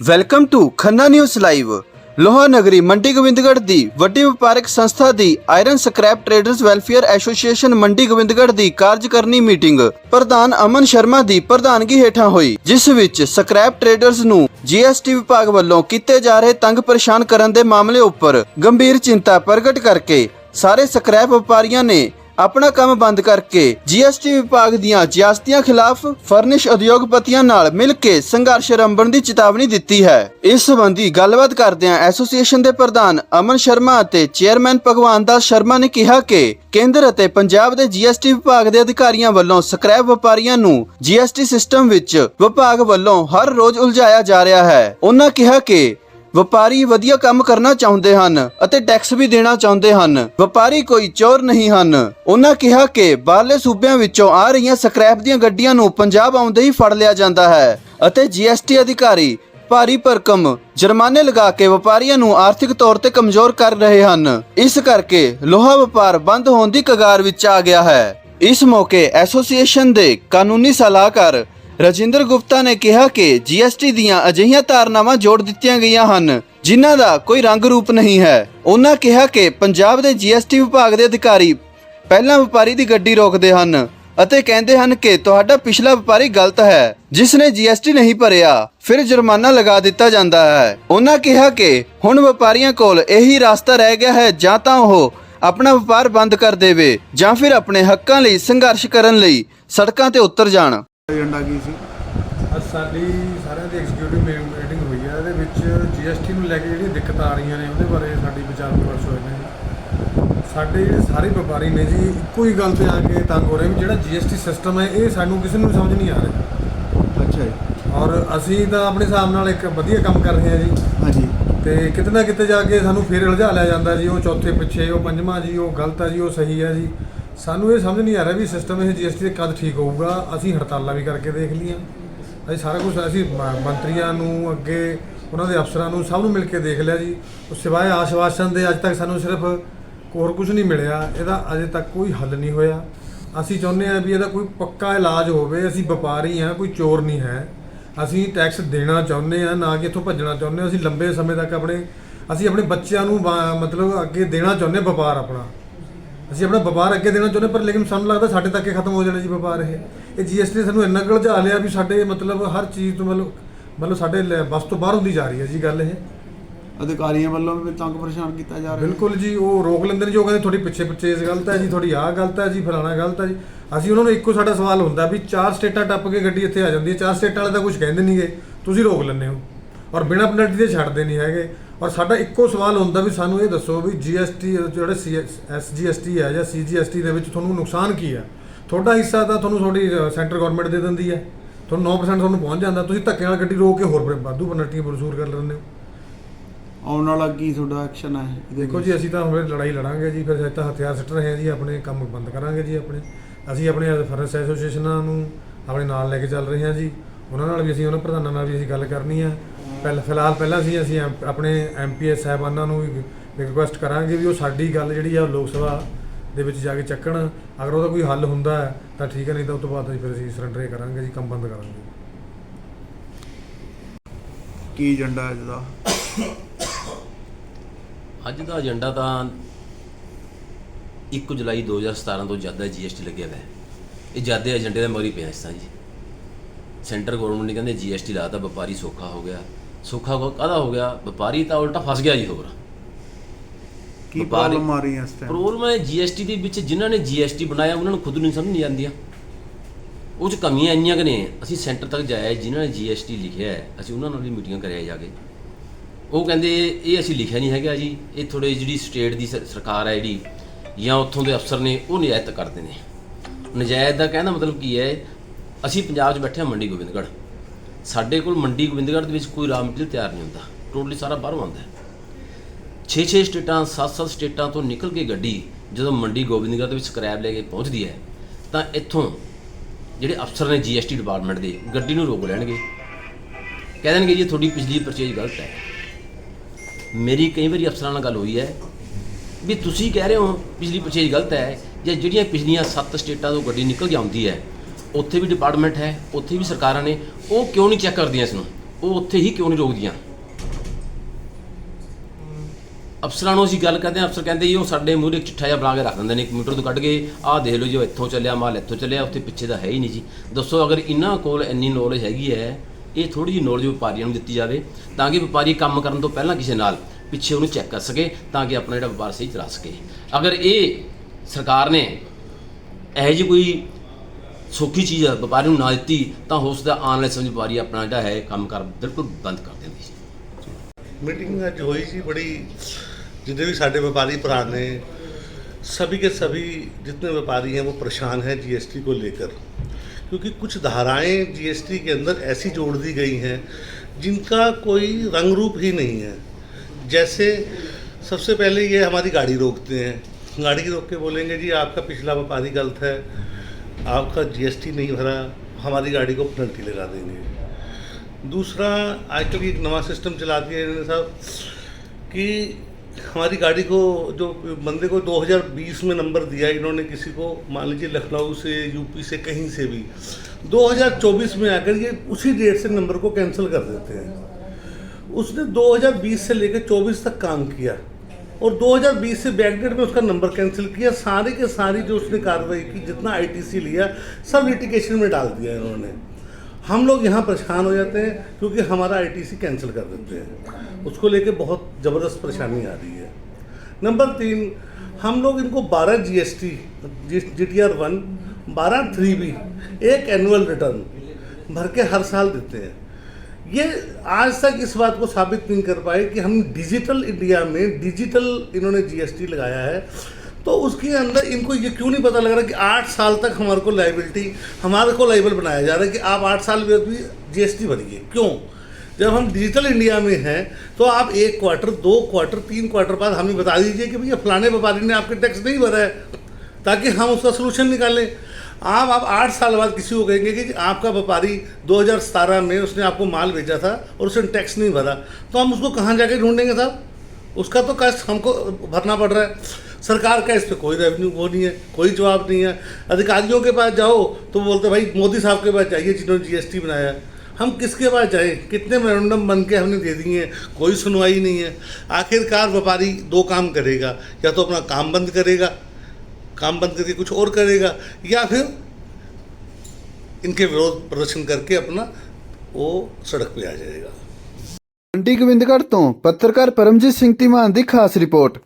Welcome to Khanna news live ਲੋਹਾ ਨਗਰੀ ਮੰਡੀ ਗੋਬਿੰਦਗੜ੍ਹ ਦੀ ਵੱਡੀ ਵਪਾਰਕ ਸੰਸਥਾ ਦੀ iron scrap traders welfare association Mandi Gobindgarh ਦੀ ਕਾਰਜਕਾਰਨੀ ਮੀਟਿੰਗ ਪ੍ਰਧਾਨ ਅਮਨ ਸ਼ਰਮਾ ਦੀ ਪ੍ਰਧਾਨਗੀ ਹੇਠਾਂ ਹੋਈ, ਜਿਸ ਵਿੱਚ ਸਕ੍ਰੈਪ ਟ੍ਰੇਡਰਸ ਨੂੰ ਜੀਐਸਟੀ ਵਿਭਾਗ ਵੱਲੋਂ ਕੀਤੇ ਜਾ ਰਹੇ ਤੰਗ ਪਰੇਸ਼ਾਨ ਕਰਨ ਦੇ ਮਾਮਲੇ ਉੱਪਰ ਗੰਭੀਰ ਚਿੰਤਾ ਪ੍ਰਗਟ ਕਰਕੇ ਸਾਰੇ ਸਕ੍ਰੈਪ ਵਪਾਰੀਆਂ ਨੇ ਆਪਣਾ ਕੰਮ ਬੰਦ ਕਰਕੇ ਜੀਐਸਟੀ ਵਿਭਾਗ ਦੀਆਂ ਜਿਆਸਤੀਆਂ ਖਿਲਾਫ ਫਰਨਿਸ਼ ਉਦਯੋਗਪਤੀਆਂ ਨਾਲ ਮਿਲ ਕੇ ਸੰਘਰਸ਼ ਰੰਭਣ ਦੀ ਚੇਤਾਵਨੀ ਦਿੱਤੀ ਹੈ। ਇਸ ਸੰਬੰਧੀ ਗੱਲਬਾਤ ਕਰਦਿਆਂ ਐਸੋਸੀਏਸ਼ਨ ਦੇ ਪ੍ਰਧਾਨ ਅਮਨ ਸ਼ਰਮਾ ਅਤੇ ਚੇਅਰਮੈਨ ਭਗਵਾਨ ਦਾਸ ਸ਼ਰਮਾ ਨੇ ਕਿਹਾ ਕਿ ਕੇਂਦਰ ਅਤੇ ਪੰਜਾਬ ਦੇ ਜੀਐਸਟੀ ਵਿਭਾਗ ਦੇ ਅਧਿਕਾਰੀਆਂ ਵੱਲੋਂ ਸਕ੍ਰੈਪ ਵਪਾਰੀਆਂ ਨੂੰ ਜੀਐਸਟੀ ਸਿਸਟਮ ਵਿੱਚ ਵਿਭਾਗ ਵੱਲੋਂ ਹਰ ਰੋਜ਼ ਉਲਝਾਇਆ ਜਾ ਰਿਹਾ ਹੈ। ਉਹਨਾਂ ਕਿਹਾ ਕਿ ਵਪਾਰੀ ਵਧੀਆ ਕੰਮ ਕਰਨਾ ਚਾਹੁੰਦੇ ਹਨ ਅਤੇ ਟੈਕਸ ਵੀ ਦੇਣਾ ਚਾਹੁੰਦੇ ਹਨ। ਵਪਾਰੀ ਕੋਈ ਚੋਰ ਨਹੀਂ ਹਨ। ਉਹਨਾਂ ਕਿਹਾ ਕਿ ਬਾਹਰਲੇ ਸੂਬਿਆਂ ਵਿੱਚੋਂ ਆ ਰਹੀਆਂ ਸਕ੍ਰੈਪ ਦੀਆਂ ਗੱਡੀਆਂ ਨੂੰ ਪੰਜਾਬ ਆਉਂਦੇ ਹੀ ਫੜ ਲਿਆ ਜਾਂਦਾ ਹੈ ਅਤੇ ਜੀਐਸਟੀ ਅਧਿਕਾਰੀ ਭਾਰੀ ਭਰਕਮ ਜੁਰਮਾਨੇ ਲਗਾ ਕੇ ਵਪਾਰੀਆਂ ਨੂੰ ਆਰਥਿਕ ਤੌਰ ਤੇ ਕਮਜ਼ੋਰ ਕਰ ਰਹੇ ਹਨ। ਇਸ ਕਰਕੇ ਲੋਹਾ ਵਪਾਰ ਬੰਦ ਹੋਣ ਦੀ ਕਗਾਰ ਵਿੱਚ ਆ ਗਿਆ ਹੈ। ਇਸ ਮੌਕੇ ਐਸੋਸੀਏਸ਼ਨ ਦੇ ਕਾਨੂੰਨੀ ਸਲਾਹਕਾਰ ਰਜਿੰਦਰ ਗੁਪਤਾ ਨੇ ਕਿਹਾ ਕਿ ਜੀਐਸਟੀ ਦੀਆਂ ਅਜਿਹੀਆਂ ਧਾਰਨਾਵਾਂ ਜੋੜ ਦਿੱਤੀਆਂ ਗਈਆਂ ਹਨ, ਜਿਨ੍ਹਾਂ ਦਾ ਕੋਈ ਰੰਗ ਰੂਪ ਨਹੀਂ ਹੈ। ਉਹਨਾਂ ਕਿਹਾ ਕਿ ਪੰਜਾਬ ਦੇ ਜੀਐਸਟੀ ਵਿਭਾਗ ਦੇ ਅਧਿਕਾਰੀ ਪਹਿਲਾਂ ਵਪਾਰੀ ਦੀ ਗੱਡੀ ਰੋਕਦੇ ਹਨ ਅਤੇ ਕਹਿੰਦੇ ਹਨ ਕਿ ਤੁਹਾਡਾ ਪਿਛਲਾ ਵਪਾਰੀ ਗਲਤ ਹੈ, ਜਿਸ ਨੇ ਜੀਐਸਟੀ ਨਹੀਂ ਭਰਿਆ, ਫਿਰ ਜੁਰਮਾਨਾ ਲਗਾ ਦਿੱਤਾ ਜਾਂਦਾ ਹੈ। ਉਹਨਾਂ ਕਿਹਾ ਕਿ ਹੁਣ ਵਪਾਰੀਆਂ ਕੋਲ ਇਹੀ ਰਸਤਾ ਰਹਿ ਗਿਆ ਹੈ, ਜਾਂ ਤਾਂ ਉਹ ਆਪਣਾ ਵਪਾਰ ਬੰਦ ਕਰ ਦੇਵੇ, ਜਾਂ ਫਿਰ ਆਪਣੇ ਹੱਕਾਂ ਲਈ ਸੰਘਰਸ਼ ਕਰਨ ਲਈ ਸੜਕਾਂ ਤੇ ਉਤਰ ਜਾਣ। ਏਜੰਡਾ ਕੀ ਸੀ? ਅੱਜ ਸਾਡੀ ਸਾਰਿਆਂ ਦੀ ਐਗਜ਼ੀਕਿਊਟਿਵ ਮੀਟਿੰਗ ਹੋਈ ਹੈ ਇਹਦੇ ਵਿੱਚ ਜੀਐਸਟੀ ਨੂੰ ਲੈ ਕੇ ਜਿਹੜੀਆਂ ਦਿੱਕਤਾਂ ਆ ਰਹੀਆਂ ਨੇ ਉਹਦੇ ਬਾਰੇ ਸਾਡੀ ਵਿਚਾਰ ਵਿਮਰਸ਼ ਹੋਏ ਨੇ ਸਾਡੇ ਜਿਹੜੇ ਸਾਰੇ ਵਪਾਰੀ ਨੇ ਜੀ ਇੱਕੋ ਹੀ ਗੱਲ ਤੇ ਆ ਕੇ ਤੰਗ ਹੋ ਰਹੇ ਵੀ ਜਿਹੜਾ ਜੀਐਸਟੀ ਸਿਸਟਮ ਹੈ ਇਹ ਸਾਨੂੰ ਕਿਸੇ ਨੂੰ ਸਮਝ ਨਹੀਂ ਆ ਰਿਹਾ। ਅੱਛਾ ਜੀ। ਔਰ ਅਸੀਂ ਤਾਂ ਆਪਣੇ ਹਿਸਾਬ ਨਾਲ ਇੱਕ ਵਧੀਆ ਕੰਮ ਕਰ ਰਹੇ ਹਾਂ ਜੀ। ਹਾਂਜੀ। ਤੇ ਕਿਤੇ ਨਾ ਕਿਤੇ ਜਾ ਕੇ ਸਾਨੂੰ ਫੇਰ ਉਲਝਾ ਲਿਆ ਜਾਂਦਾ ਜੀ ਉਹ ਚੌਥੇ ਪਿੱਛੇ ਉਹ ਪੰਜਵਾਂ ਜੀ ਉਹ ਗਲਤ ਹੈ ਜੀ ਉਹ ਸਹੀ ਹੈ ਜੀ। ਸਾਨੂੰ ਇਹ ਸਮਝ ਨਹੀਂ ਆ ਰਿਹਾ ਵੀ ਸਿਸਟਮ ਇਹ ਜੀਐਸਟੀ ਦੇ ਕਦ ਠੀਕ ਹੋਊਗਾ। ਅਸੀਂ ਹੜਤਾਲਾਂ ਵੀ ਕਰਕੇ ਦੇਖ ਲਈਆਂ। ਅਸੀਂ ਸਾਰਾ ਕੁਝ ਅਸੀਂ ਮ- ਮੰਤਰੀਆਂ ਨੂੰ, ਅੱਗੇ ਉਹਨਾਂ ਦੇ ਅਫਸਰਾਂ ਨੂੰ ਸਭ ਨੂੰ ਮਿਲ ਕੇ ਦੇਖ ਲਿਆ ਜੀ। ਉਹ ਸਿਵਾਏ ਆਸ਼ਵਾਸਨ ਦੇ ਅੱਜ ਤੱਕ ਸਾਨੂੰ ਸਿਰਫ ਹੋਰ ਕੁਝ ਨਹੀਂ ਮਿਲਿਆ। ਇਹਦਾ ਅਜੇ ਤੱਕ ਕੋਈ ਹੱਲ ਨਹੀਂ ਹੋਇਆ। ਅਸੀਂ ਚਾਹੁੰਦੇ ਹਾਂ ਵੀ ਇਹਦਾ ਕੋਈ ਪੱਕਾ ਇਲਾਜ ਹੋਵੇ। ਅਸੀਂ ਵਪਾਰੀ ਹਾਂ, ਕੋਈ ਚੋਰ ਨਹੀਂ ਹੈ। ਅਸੀਂ ਟੈਕਸ ਦੇਣਾ ਚਾਹੁੰਦੇ ਹਾਂ, ਨਾ ਕਿ ਇੱਥੋਂ ਭੱਜਣਾ ਚਾਹੁੰਦੇ ਹਾਂ। ਅਸੀਂ ਲੰਬੇ ਸਮੇਂ ਤੱਕ ਆਪਣੇ, ਅਸੀਂ ਆਪਣੇ ਬੱਚਿਆਂ ਨੂੰ ਬਾ- ਮਤਲਬ ਅੱਗੇ ਦੇਣਾ ਚਾਹੁੰਦੇ ਹਾਂ ਵਪਾਰ ਆਪਣਾ। ਅਸੀਂ ਆਪਣਾ ਵਪਾਰ ਅੱਗੇ ਦੇਣਾ ਚਾਹੁੰਦੇ ਪਰ ਲੇਕਿਨ ਸਾਨੂੰ ਲੱਗਦਾ ਸਾਡੇ ਤੱਕ ਹੀ ਖਤਮ ਹੋ ਜਾਣਾ ਜੀ ਵਪਾਰ ਇਹ। ਇਹ ਜੀਐਸਟੀ ਨੇ ਸਾਨੂੰ ਇੰਨਾ ਕੁ ਉਲਝਾ ਲਿਆ ਵੀ ਸਾਡੇ ਮਤਲਬ ਹਰ ਚੀਜ਼ ਤੋਂ ਮਤਲਬ ਮਤਲਬ ਸਾਡੇ ਬਸ ਤੋਂ ਬਾਹਰ ਹੁੰਦੀ ਜਾ ਰਹੀ ਹੈ ਜੀ ਗੱਲ ਇਹ। ਅਧਿਕਾਰੀਆਂ ਵੱਲੋਂ ਵੀ ਤੰਗ ਪਰੇਸ਼ਾਨ ਕੀਤਾ ਜਾ ਰਿਹਾ। ਬਿਲਕੁਲ ਜੀ ਉਹ ਰੋਕ ਲੈਂਦੇ ਨੇ ਜੋ ਕਹਿੰਦੇ ਤੁਹਾਡੀ ਪਿੱਛੇ ਪਿੱਛੇ ਇਸ ਗਲਤ ਹੈ ਜੀ ਤੁਹਾਡੀ ਆਹ ਗਲਤ ਹੈ ਜੀ ਫਲਾਣਾ ਗਲਤ ਹੈ ਜੀ। ਅਸੀਂ ਉਹਨਾਂ ਨੂੰ ਇੱਕੋ ਸਾਡਾ ਸਵਾਲ ਹੁੰਦਾ ਵੀ ਚਾਰ ਸਟੇਟਾਂ ਟੱਪ ਕੇ ਗੱਡੀ ਇੱਥੇ ਆ ਜਾਂਦੀ ਹੈ ਚਾਰ ਸਟੇਟਾਂ ਵਾਲੇ ਤਾਂ ਕੁਝ ਕਹਿੰਦੇ ਨਹੀਂਗੇ ਤੁਸੀਂ ਰੋਕ ਲੈਂਦੇ ਹੋ। ਔਰ ਬਿਨਾਂ ਪੈਨਲਟੀ ਦੇ ਛੱਡਦੇ ਨਹੀਂ ਹੈਗੇ। ਔਰ ਸਾਡਾ ਇੱਕੋ ਸਵਾਲ ਹੁੰਦਾ ਵੀ ਸਾਨੂੰ ਇਹ ਦੱਸੋ ਵੀ ਜੀਐਸਟੀ ਜਿਹੜੇ ਐਸਜੀਐਸਟੀ ਹੈ ਜਾਂ ਸੀਜੀਐਸਟੀ ਦੇ ਵਿੱਚ ਤੁਹਾਨੂੰ ਨੁਕਸਾਨ ਕੀ ਹੈ? ਤੁਹਾਡਾ ਹਿੱਸਾ ਤਾਂ ਤੁਹਾਨੂੰ ਤੁਹਾਡੀ ਸੈਂਟਰ ਗਵਰਨਮੈਂਟ ਦੇ ਦਿੰਦੀ ਹੈ। ਤੁਹਾਨੂੰ 9% ਤੁਹਾਨੂੰ ਪਹੁੰਚ ਜਾਂਦਾ। ਤੁਸੀਂ ਧੱਕੇ ਨਾਲ ਗੱਡੀ ਰੋਕ ਕੇ ਹੋਰ ਵਾਧੂ ਪੈਨਲਟੀਆਂ ਵਸੂਲ ਕਰ ਲੈਂਦੇ ਹੋ। ਆਉਣ ਵਾਲਾ ਕੀ ਤੁਹਾਡਾ ਐਕਸ਼ਨ ਹੈ ਦੇਖੋ? ਜੀ ਅਸੀਂ ਤਾਂ ਹੁਣ ਲੜਾਈ ਲੜਾਂਗੇ ਜੀ। ਫਿਰ ਤਾਂ ਹਥਿਆਰ ਸਿੱਟ ਰਹੇ ਹਾਂ ਜੀ। ਆਪਣੇ ਕੰਮ ਬੰਦ ਕਰਾਂਗੇ ਜੀ ਆਪਣੇ। ਅਸੀਂ ਆਪਣੇ ਫਰਨਸ ਐਸੋਸੀਏਸ਼ਨਾਂ ਨੂੰ ਆਪਣੇ ਨਾਲ ਲੈ ਕੇ ਚੱਲ ਰਹੇ ਹਾਂ ਜੀ। ਉਹਨਾਂ ਨਾਲ ਵੀ ਅਸੀਂ ਉਹਨਾਂ ਪ੍ਰਧਾਨਾਂ ਨਾਲ ਵੀ ਅਸੀਂ ਗੱਲ ਕਰਨੀ ਹੈ। ਪਹਿਲ ਫਿਲਹਾਲ ਪਹਿਲਾਂ ਅਸੀਂ ਅਸੀਂ ਐਮ- ਆਪਣੇ ਐਮਪੀਐਸ ਸਾਹਿਬਾਨਾਂ ਨੂੰ ਵੀ ਰਿਕੁਐਸਟ ਕਰਾਂਗੇ ਵੀ ਉਹ ਸਾਡੀ ਗੱਲ ਜਿਹੜੀ ਆ ਉਹ ਲੋਕ ਸਭਾ ਦੇ ਵਿੱਚ ਜਾ ਕੇ ਚੱਕਣ। ਅਗਰ ਉਹਦਾ ਕੋਈ ਹੱਲ ਹੁੰਦਾ ਹੈ ਤਾਂ ਠੀਕ ਹੈ ਨਹੀਂ ਤਾਂ ਉਸ ਤੋਂ ਬਾਅਦ ਅਸੀਂ ਫਿਰ ਅਸੀਂ ਸਰੈਂਡਰ ਕਰਾਂਗੇ ਜੀ ਕੰਮ ਬੰਦ ਕਰਾਂਗੇ। ਕੀ ਏਜੰਡਾ ਹੈ ਇਹਦਾ ਅੱਜ ਦਾ ਏਜੰਡਾ ਤਾਂ 1 ਜੁਲਾਈ 2017 ਤੋਂ ਜ਼ਿਆਦਾ ਜੀਐਸਟੀ ਲੱਗਿਆ ਹੋਇਆ ਹੈ ਇਹ ਜ਼ਿਆਦਾ ਏਜੰਡੇ ਦਾ ਮਗਰੀ ਪਿਆ ਇਸ ਤਾਂ ਜੀ। ਸੈਂਟਰ ਗਵਰਨਮੈਂਟ ਨੇ ਕਹਿੰਦੇ ਜੀਐਸਟੀ ਲਾਤਾ ਵਪਾਰੀ ਸੌਖਾ ਹੋ ਗਿਆ। ਸੌਖਾ ਕੋ ਕਾਹਦਾ ਹੋ ਗਿਆ? ਵਪਾਰੀ ਤਾਂ ਉਲਟਾ ਫਸ ਗਿਆ ਜੀ ਹੋਰ। ਕੀ ਵਪਾਰੀ- ਪ੍ਰੋਬਲਮ ਆ ਰਹੀ ਹੈ ਇਸ ਟਾਈਮ ਪ੍ਰੋਬਲਮ ਹੈ ਜੀਐਸਟੀ ਦੇ ਵਿੱਚ ਜਿਨ੍ਹਾਂ ਨੇ ਜੀਐਸਟੀ ਬਣਾਇਆ ਉਹਨਾਂ ਨੂੰ ਖੁਦ ਨਹੀਂ ਸਮਝ ਨਹੀਂ ਆਉਂਦੀਆਂ। ਉਹ ਚ ਕਮੀਆਂ ਇੰਨੀਆਂ ਕਿ ਨੇ। ਅਸੀਂ ਸੈਂਟਰ ਤੱਕ ਜਾਇਆ ਜਿਨ੍ਹਾਂ ਨੇ ਜੀਐਸਟੀ ਲਿਖਿਆ ਹੈ ਅਸੀਂ ਉਹਨਾਂ ਨਾਲ ਵੀ ਮੀਟਿੰਗਾਂ ਕਰਿਆ ਜਾ ਕੇ। ਉਹ ਕਹਿੰਦੇ ਇਹ ਅਸੀਂ ਲਿਖਿਆ ਨਹੀਂ ਹੈਗਾ ਜੀ। ਇਹ ਥੋੜੇ ਜਿਹੜੀ ਸਟੇਟ ਦੀ ਸਰਕਾਰ ਹੈ ਜਿਹੜੀ ਜਾਂ ਉੱਥੋਂ ਦੇ ਅਫਸਰ ਨੇ ਉਹ ਨਿਜਾਇਤ ਕਰਦੇ ਨੇ। ਨਿਜਾਇਤ ਦਾ ਕਹਿਣ ਦਾ ਮਤਲਬ ਕੀ ਹੈ ਅਸੀਂ ਪੰਜਾਬ 'ਚ ਬੈਠੇ ਹਾਂ ਮੰਡੀ ਗੋਬਿੰਦਗੜ੍ਹ। ਸਾਡੇ ਕੋਲ ਮੰਡੀ ਗੋਬਿੰਦਗੜ੍ਹ ਦੇ ਵਿੱਚ ਕੋਈ ਰਾਮ ਮਟੀਰੀਅਲ ਤਿਆਰ ਨਹੀਂ ਹੁੰਦਾ। ਟੋਟਲੀ ਸਾਰਾ ਬਾਹਰੋਂ ਆਉਂਦਾ ਹੈ। 6-6 ਸਟੇਟਾਂ 7-7 ਸਟੇਟਾਂ ਤੋਂ ਨਿਕਲ ਕੇ ਗੱਡੀ ਜਦੋਂ ਮੰਡੀ ਗੋਬਿੰਦਗੜ੍ਹ ਦੇ ਵਿੱਚ ਸਕ੍ਰੈਬ ਲੈ ਕੇ ਪਹੁੰਚਦੀ ਹੈ, ਤਾਂ ਇੱਥੋਂ ਜਿਹੜੇ ਅਫਸਰ ਨੇ ਜੀਐਸਟੀ ਡਿਪਾਰਟਮੈਂਟ ਦੇ, ਗੱਡੀ ਨੂੰ ਰੋਕ ਲੈਣਗੇ। ਕਹਿ ਦੇਣਗੇ, ਜੀ, ਤੁਹਾਡੀ ਪਿਛਲੀ ਪਰਚੇਜ ਗਲਤ ਹੈ। ਮੇਰੀ ਕਈ ਵਾਰੀ ਅਫਸਰਾਂ ਨਾਲ ਗੱਲ ਹੋਈ ਹੈ ਵੀ ਤੁਸੀਂ ਕਹਿ ਰਹੇ ਹੋ ਪਿਛਲੀ ਪਰਚੇਜ ਗਲਤ ਹੈ ਜਾਂ ਜਿਹੜੀਆਂ ਪਿਛਲੀਆਂ 7 ਸਟੇਟਾਂ ਤੋਂ ਗੱਡੀ ਨਿਕਲ ਕੇ ਆਉਂਦੀ ਹੈ ਉੱਥੇ ਵੀ ਡਿਪਾਰਟਮੈਂਟ ਹੈ, ਉੱਥੇ ਵੀ ਸਰਕਾਰਾਂ ਨੇ, ਉਹ ਕਿਉਂ ਨਹੀਂ ਚੈੱਕ ਕਰਦੀਆਂ ਇਸ ਨੂੰ ਉਹ ਉੱਥੇ ਹੀ ਕਿਉਂ ਨਹੀਂ ਰੋਕਦੀਆਂ? ਅਫਸਰਾਂ ਨੂੰ ਅਸੀਂ ਗੱਲ ਕਰਦੇ ਹਾਂ, ਅਫਸਰ ਕਹਿੰਦੇ ਜੀ, ਉਹ ਸਾਡੇ ਮੂਹਰੇ ਇੱਕ ਚਿੱਠਾ ਜਿਹਾ ਬਣਾ ਕੇ ਰੱਖ ਦਿੰਦੇ ਨੇ ਕੰਪਿਊਟਰ ਤੋਂ ਕੱਢ ਕੇ, ਆਹ ਦੇਖ ਲਓ ਜੀ, ਉਹ ਇੱਥੋਂ ਚੱਲਿਆ, ਮਾਲ ਇੱਥੋਂ ਚੱਲਿਆ, ਉੱਥੇ ਪਿੱਛੇ ਦਾ ਹੈ ਹੀ ਨਹੀਂ ਜੀ। ਦੱਸੋ, ਅਗਰ ਇਹਨਾਂ ਕੋਲ ਇੰਨੀ ਨੌਲੇਜ ਹੈਗੀ ਹੈ, ਇਹ ਥੋੜੀ ਜਿਹੀ ਨੌਲੇਜ ਵਪਾਰੀਆਂ ਨੂੰ ਦਿੱਤੀ ਜਾਵੇ, ਤਾਂ ਕਿ ਵਪਾਰੀ ਕੰਮ ਕਰਨ ਤੋਂ ਪਹਿਲਾਂ ਕਿਸੇ ਨਾਲ ਪਿੱਛੇ ਉਹਨੂੰ ਚੈੱਕ ਕਰ ਸਕੇ, ਤਾਂ ਕਿ ਆਪਣਾ ਜਿਹੜਾ ਵਪਾਰ ਸਹੀ ਚਲਾ ਸਕੇ। ਅਗਰ ਇਹ ਸਰਕਾਰ ਨੇ ਇਹੋ ਜਿਹੀ ਕੋਈ ਸੌਖੀ ਚੀਜ਼ ਵਪਾਰੀ ਨੂੰ ਨਾ ਦਿੱਤੀ ਤਾਂ ਹੋ ਸਕਦਾ ਆਉਣ ਵਾਲੇ ਸਮੇਂ 'ਚ ਵਪਾਰੀ ਆਪਣਾ ਜਿਹੜਾ ਹੈ ਕੰਮ ਕਰ ਬਿਲਕੁਲ ਬੰਦ ਕਰ ਦਿੰਦੇ ਸੀ मीटिंग आज हुई थी बड़ी जितने भी साढ़े व्यापारी भरा ने सभी के सभी जितने व्यापारी हैं वो परेशान हैं जीएसटी को लेकर क्योंकि कुछ धाराएं जीएसटी के अंदर ऐसी जोड़ दी गई हैं जिनका कोई रंग रूप ही नहीं है जैसे सबसे पहले ये हमारी गाड़ी रोकते हैं गाड़ी रोक के बोलेंगे जी आपका पिछला व्यापारी गलत है आपका जीएसटी नहीं भरा, हमारी गाड़ी को पेनल्टी लगा देंगे। दूसरा आजकल एक नवा सिस्टम चला दिया इन्होंने साहब, कि हमारी गाड़ी को जो बंदे को 2020 में नंबर दिया इन्होंने किसी को, मान लीजिए लखनऊ से, यूपी से, कहीं से भी 2024 में आकर ये उसी डेट से नंबर को कैंसिल कर देते हैं। उसने 2020 से लेकर 24 तक काम किया। और 2020 से बैकडेट में उसका नंबर कैंसिल किया। सारे के सारी जो उसने कार्रवाई की, जितना आईटीसी लिया, सब लिटिगेशन में डाल दिया इन्होंने। हम लोग यहाँ परेशान हो जाते हैं क्योंकि हमारा आईटीसी कैंसिल कर देते हैं। उसको लेके बहुत ज़बरदस्त परेशानी आ रही है। नंबर तीन, हम लोग इनको 12 GST G T R one बारह थ्री बी एक एनुअल रिटर्न भर के हर साल देते हैं। ये आज तक इस बात को साबित नहीं कर पाए कि हम डिजिटल इंडिया में डिजिटल इन्होंने जीएसटी लगाया है। तो उसके अंदर इनको ये क्यों नहीं पता लग रहा कि आठ साल तक हमारे को लाइबिलिटी हमारे को लाइबल बनाया जा रहा है कि आप आठ साल में भी जीएसटी भरिए। क्यों? जब हम डिजिटल इंडिया में हैं तो आप एक क्वार्टर दो क्वार्टर तीन क्वार्टर बाद हमें बता दीजिए कि भैया फलाने व्यापारी ने आपके टैक्स नहीं भरा है, ताकि हम उसका सोल्यूशन निकालें। आप आप आठ साल बाद किसी को कहेंगे कि आपका व्यापारी 2017 में उसने आपको माल भेजा था और उसने टैक्स नहीं भरा। तो हम उसको कहाँ जाके ढूंढेंगे साहब? उसका तो कष्ट हमको भरना पड़ रहा है। सरकार का इस पर कोई रेवेन्यू वो नहीं है, कोई जवाब नहीं है। अधिकारियों के पास जाओ तो बोलते भाई, मोदी साहब के पास जाइए जिन्होंने जीएसटी बनाया हम किसके पास जाएँ? कितने मेमोरेंडम बन के हमने दे दिए हैं? कोई सुनवाई नहीं है। आखिरकार व्यापारी दो काम करेगा, या तो अपना काम बंद करेगा काम बंद करके कुछ और करेगा या फिर इनके विरोध प्रदर्शन करके अपना वो सड़क पे आ जाएगा ਮੰਡੀ ਗੋਬਿੰਦਗੜ੍ਹ ਤੋਂ ਪੱਤਰਕਾਰ ਪਰਮਜੀਤ ਸਿੰਘ ਧੀਮਾਨ ਦੀ ਖਾਸ ਰਿਪੋਰਟ